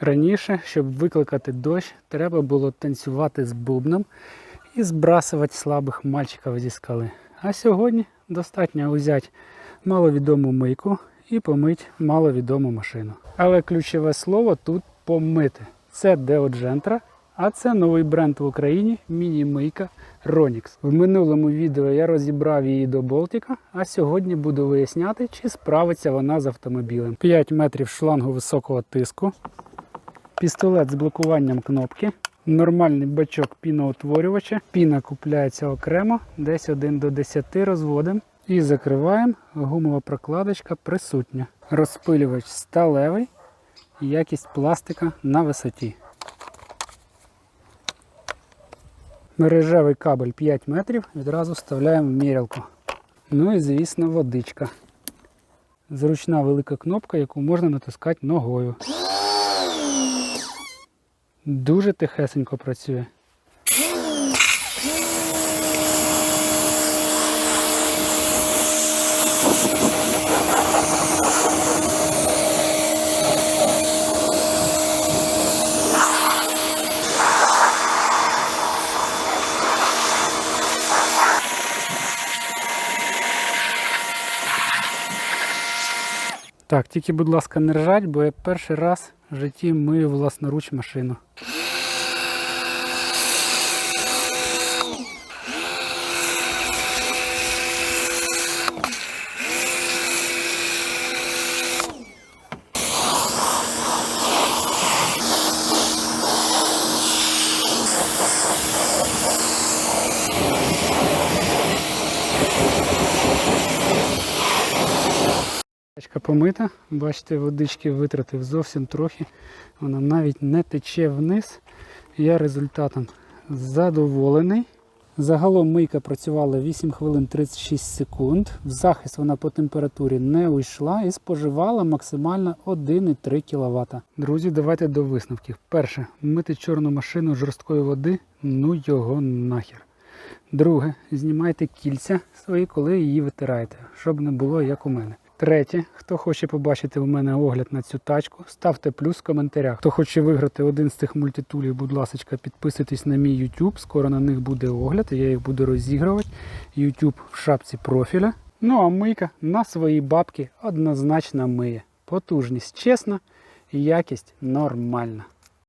Раніше, щоб викликати дощ, треба було танцювати з бубном і збрасувати слабих мальчиків зі скали. А сьогодні достатньо взяти маловідому мийку і помити маловідому машину. Але ключове слово тут помити. Це Deogentра, а це новий бренд в Україні міні-мийка Ronix. В минулому відео я розібрав її до болтика, а сьогодні буду виясняти, чи справиться вона з автомобілем. 5 метрів шлангу високого тиску, пістолет з блокуванням кнопки, нормальний бачок піноутворювача. Піна купляється окремо, десь 1 до 10 розводимо. І закриваємо. Гумова прокладочка присутня. Розпилювач сталевий, якість пластика на висоті. Мережевий кабель 5 метрів, відразу вставляємо в мірялку. Ну і звісно водичка. Зручна велика кнопка, яку можна натискати ногою. Дуже тихесенько працює. Так, тільки, будь ласка, не ржать, бо я перший раз житті мию власноруч машину. Тачка помита, бачите, водички витратив зовсім трохи. Вона навіть не тече вниз. Я результатом задоволений. Загалом мийка працювала 8 хвилин 36 секунд. В захист вона по температурі не уйшла і споживала максимально 1,3 кВт. Друзі, давайте до висновків. Перше, мити чорну машину жорсткої води, ну його нахер. Друге, знімайте кільця свої, коли її витираєте, щоб не було як у мене. Третє, хто хоче побачити у мене огляд на цю тачку, ставте плюс в коментарях. Хто хоче виграти один з цих мультитулів, будь ласка, підписуйтесь на мій YouTube. Скоро на них буде огляд, і я їх буду розігрувати. YouTube в шапці профіля. Ну а мийка на свої бабки однозначно миє. Потужність чесна, якість нормальна.